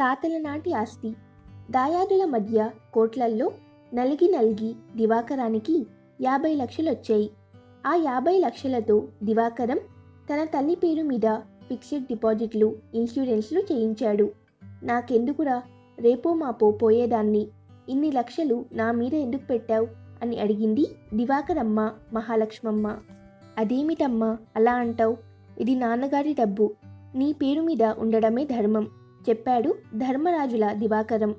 తాతల నాటి ఆస్తి. దాయాదుల మధ్య కోట్లల్లో నలిగి నలిగి దివాకరానికి యాభై లక్షలు వచ్చాయి ఆ యాభై లక్షలతో దివాకరం తన తల్లి పేరు మీద ఫిక్స్డ్ డిపాజిట్లు ఇన్సూరెన్స్లు చేయించాడు. నాకెందుకురా? రేపో మాపో పోయేదాన్ని. ఇన్ని లక్షలు నా మీద ఎందుకు పెట్టావు? అని అడిగింది దివాకరమ్మ మహాలక్ష్మమ్మ. అదేమిటమ్మా అలా అంటావు? ఇది నాన్నగారి డబ్బు. నీ పేరు మీద ఉండడమే ధర్మం. చెప్పాడు ధర్మరాజుల దివాకరం.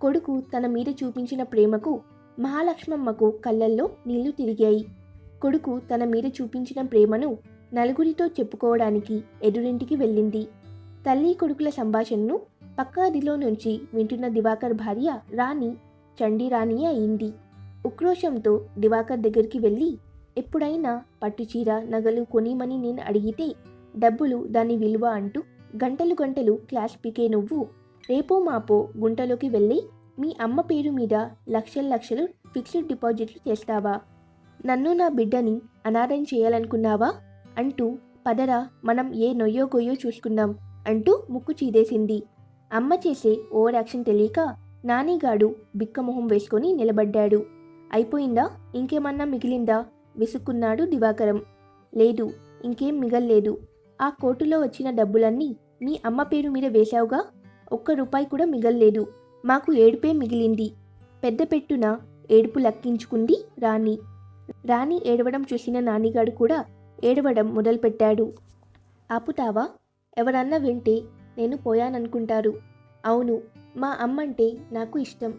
కొడుకు తన మీద చూపించిన ప్రేమకు మహాలక్ష్మమ్మకు కళ్ళల్లో నీళ్ళు తిరిగాయి. కొడుకు తన మీద చూపించిన ప్రేమను నలుగురితో చెప్పుకోవడానికి ఎదురింటికి వెళ్ళింది. తల్లి కొడుకుల సంభాషణను పక్కాదిలో నుంచి వింటున్న దివాకర్ భార్య రాణి చండీ రాణి అయింది. ఉక్రోషంతో దివాకర్ దగ్గరికి వెళ్ళి ఎప్పుడైనా పట్టుచీర నగలు కొనిమని నేను అడిగితే డబ్బులు దాని విలువ అంటూ గంటలు గంటలు క్లాస్ పీకే నువ్వు. రేపో మాపో గుంటలోకి వెళ్ళి మీ అమ్మ పేరు మీద లక్షల లక్షలు ఫిక్స్డ్ డిపాజిట్లు చేస్తావా? నన్ను నా బిడ్డని అనాథం చేయాలనుకున్నావా? అంటూ పదరా మనం ఏ నొయ్యో గొయ్యో చూసుకుందాం అంటూ ముక్కు చీదేసింది. అమ్మ చేసే ఓవర్ యాక్షన్ తెలియక నానిగాడు బిక్కమొహం వేసుకొని నిలబడ్డాడు. అయిపోయిందా? ఇంకేమన్నా మిగిలిందా? విసుక్కున్నాడు దివాకరం. లేదు ఇంకేం మిగల్లేదు. ఆ కోర్టులో వచ్చిన డబ్బులన్నీ మీ అమ్మ పేరు మీద వేశావుగా? ఒక్క రూపాయి కూడా మిగల్లేదు. మాకు ఏడుపే మిగిలింది. పెద్ద పెట్టున ఏడుపు లక్కించుకుంది రాణి. రాణి ఏడవడం చూసిన నానిగాడు కూడా ఏడవడం మొదలుపెట్టాడు. ఆపుతావా? ఎవరన్నా వింటే నేను పోయాననుకుంటారు. అవును మా అమ్మంటే నాకు ఇష్టం.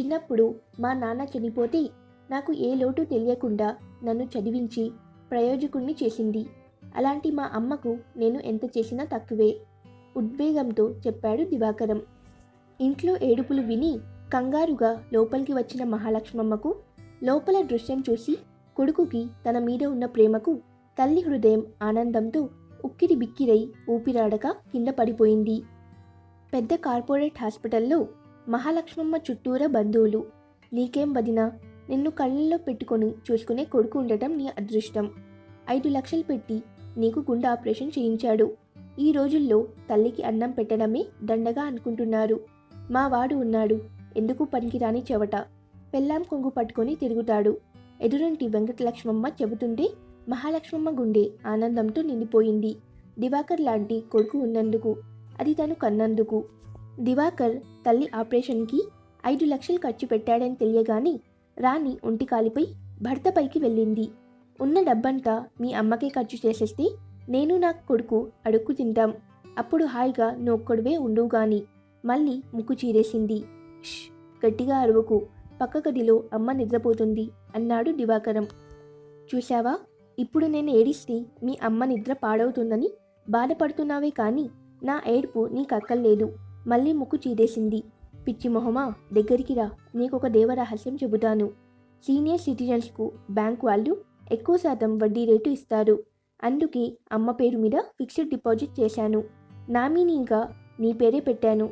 చిన్నప్పుడు మా నాన్న చనిపోతే నాకు ఏ లోటు తెలియకుండా నన్ను చదివించి ప్రయోజకుణ్ణి చేసింది. అలాంటి మా అమ్మకు నేను ఎంత చేసినా తక్కువే. ఉద్వేగంతో చెప్పాడు దివాకరం. ఇంట్లో ఏడుపులు విని కంగారుగా లోపలికి వచ్చిన మహాలక్ష్మమ్మకు లోపల దృశ్యం చూసి కొడుకుకి తన మీద ఉన్న ప్రేమకు తల్లి హృదయం ఆనందంతో ఉక్కిరి బిక్కిరై ఊపిరాడక కింద పడిపోయింది. పెద్ద కార్పొరేట్ హాస్పిటల్లో మహాలక్ష్మమ్మ చుట్టూరా బంధువులు. నీకేం వదినా? నిన్ను కళ్ళల్లో పెట్టుకొని చూసుకునే కొడుకు ఉండటం నీ అదృష్టం. ఐదు లక్షలు పెట్టి నీకు గుండె ఆపరేషన్ చేయించాడు. ఈ రోజుల్లో తల్లికి అన్నం పెట్టడమే దండగా అనుకుంటున్నారు. మా వాడు ఉన్నాడు. ఎందుకు పనికిరాని చెవట? పెళ్ళాం కొంగు పట్టుకొని తిరుగుతాడు. ఎదురంటి వెంకటలక్ష్మమ్మ చెబుతుంటే మహాలక్ష్మమ్మ గుండె ఆనందంతో నిండిపోయింది. దివాకర్ లాంటి కొడుకు ఉన్నందుకు అది తను కన్నందుకు. దివాకర్ తల్లి ఆపరేషన్కి ఐదు లక్షలు ఖర్చు పెట్టాడని తెలియగానే రాణి ఒంటి కాలిపై భర్త పైకి వెళ్ళింది. ఉన్న డబ్బంతా మీ అమ్మకే ఖర్చు చేసేస్తే నేను నా కొడుకు అడుక్కు తింటాం. అప్పుడు హాయిగా నొక్కడువే ఉండువుగాని మళ్ళీ ముక్కు చీరేసింది. ష్ గట్టిగా అరువుకు. పక్క గదిలో అమ్మ నిద్రపోతుంది అన్నాడు దివాకరం. చూశావా? ఇప్పుడు నేను ఏడిస్తే మీ అమ్మ నిద్ర పాడవుతుందని బాధపడుతున్నావే కానీ నా ఏడుపు నీకక్కర్లేదు మళ్ళీ ముక్కు చీదేసింది పిచ్చి మొహమా? దగ్గరికి రా. నీకొక దేవరహస్యం చెబుతాను. సీనియర్ సిటిజన్స్కు బ్యాంక్ వాళ్ళు ఎక్కువ శాతం వడ్డీ రేటు ఇస్తారు. అందుకే అమ్మ పేరు మీద ఫిక్స్డ్ డిపాజిట్ చేశాను. నామినీగా నీ పేరే పెట్టాను.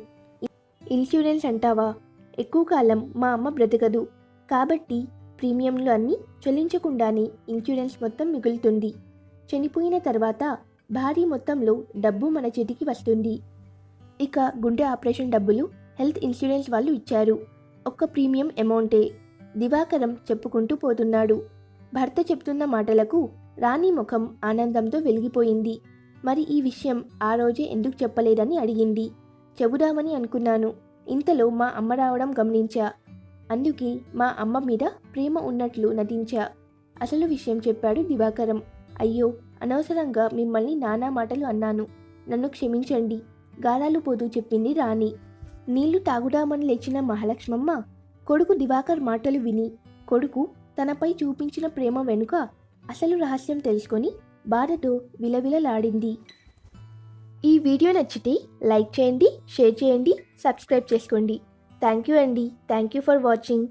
ఇన్సూరెన్స్ అంటావా? ఎక్కువ కాలం మా అమ్మ బ్రతకదు. కాబట్టి ప్రీమియంలు అన్నీ చెల్లించకుండానే ఇన్సూరెన్స్ మొత్తం మిగులుతుంది. చనిపోయిన తర్వాత భారీ మొత్తంలో డబ్బు మన చేతికి వస్తుంది. ఇక గుండె ఆపరేషన్ డబ్బులు హెల్త్ ఇన్సూరెన్స్ వాళ్ళు ఇచ్చారు. ఒక్క ప్రీమియం అమౌంటే దివాకరం చెప్పుకుంటూ పోతున్నాడు. భర్త చెప్తున్న మాటలకు రాణి ముఖం ఆనందంతో వెలిగిపోయింది. మరి ఈ విషయం ఆ రోజే ఎందుకు చెప్పలేదని అడిగింది. చెబుదామని అనుకున్నాను. ఇంతలో మా అమ్మ రావడం గమనించా. అందుకే మా అమ్మ మీద ప్రేమ ఉన్నట్లు నటించా. అసలు విషయం చెప్పాడు దివాకరం. అయ్యో అనవసరంగా మిమ్మల్ని నానా మాటలు అన్నాను. నన్ను క్షమించండి. గాలాలు పోదు చెప్పింది రాణి. నీళ్ళు తాగుదామని లేచిన మహాలక్ష్మమ్మ కొడుకు దివాకర్ మాటలు విని కొడుకు తనపై చూపించిన ప్రేమ వెనుక అసలు రహస్యం తెలుసుకొని బాధతో విలవిలలాడింది. ఈ వీడియో నచ్చితే లైక్ చేయండి షేర్ చేయండి సబ్స్క్రైబ్ చేసుకోండి. థ్యాంక్ యూ అండి. Thank you for watching.